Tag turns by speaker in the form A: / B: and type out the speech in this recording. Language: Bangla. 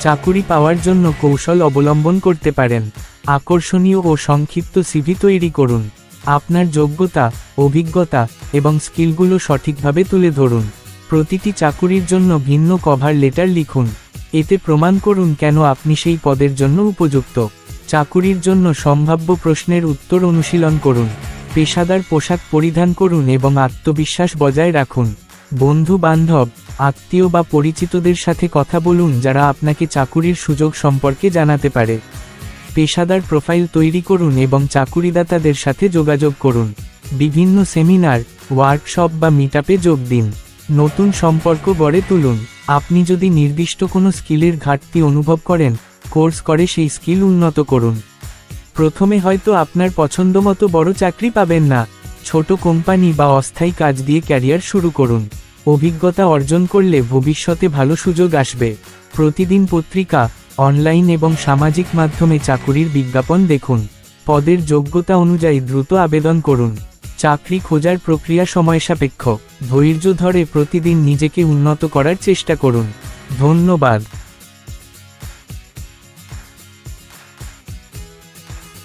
A: চাকুরি পাওয়ার জন্য কৌশল অবলম্বন করতে পারেন। আকর্ষণীয় ও সংক্ষিপ্ত সিভি তৈরি করুন। আপনার যোগ্যতা, অভিজ্ঞতা এবং স্কিলগুলো সঠিকভাবে তুলে ধরুন। প্রতিটি চাকুরির জন্য ভিন্ন কভার লেটার লিখুন। এতে প্রমাণ করুন কেন আপনি সেই পদের জন্য উপযুক্ত। চাকুরির জন্য সম্ভাব্য প্রশ্নের উত্তর অনুশীলন করুন। পেশাদার পোশাক পরিধান করুন এবং আত্মবিশ্বাস বজায় রাখুন। বন্ধু বান্ধব আত্মীয় বা পরিচিতদের সাথে কথা বলুন যারা আপনাকে চাকুরির সুযোগ সম্পর্কে জানাতে পারে। পেশাদার প্রোফাইল তৈরি করুন এবং চাকুরিদাতাদের সাথে যোগাযোগ করুন। বিভিন্ন সেমিনার, ওয়ার্কশপ বা মিটআপে যোগ দিন। নতুন সম্পর্ক গড়ে তুলুন। আপনি যদি নির্দিষ্ট কোনো স্কিলের ঘাটতি অনুভব করেন, কোর্স করে সেই স্কিল উন্নত করুন। প্রথমে হয়তো আপনার পছন্দমতো বড় চাকরি পাবেন না। ছোট কোম্পানি বা অস্থায়ী কাজ দিয়ে ক্যারিয়ার শুরু করুন। অভিজ্ঞতা অর্জন করলে ভবিষ্যতে ভালো সুযোগ আসবে। প্রতিদিন পত্রিকা, অনলাইন এবং সামাজিক মাধ্যমে চাকুরির বিজ্ঞাপন দেখুন। পদের যোগ্যতা অনুযায়ী দ্রুত আবেদন করুন। চাকরি খোঁজার প্রক্রিয়া সময়সাপেক্ষ। ধৈর্য ধরে প্রতিদিন নিজেকে উন্নত করার চেষ্টা করুন। ধন্যবাদ।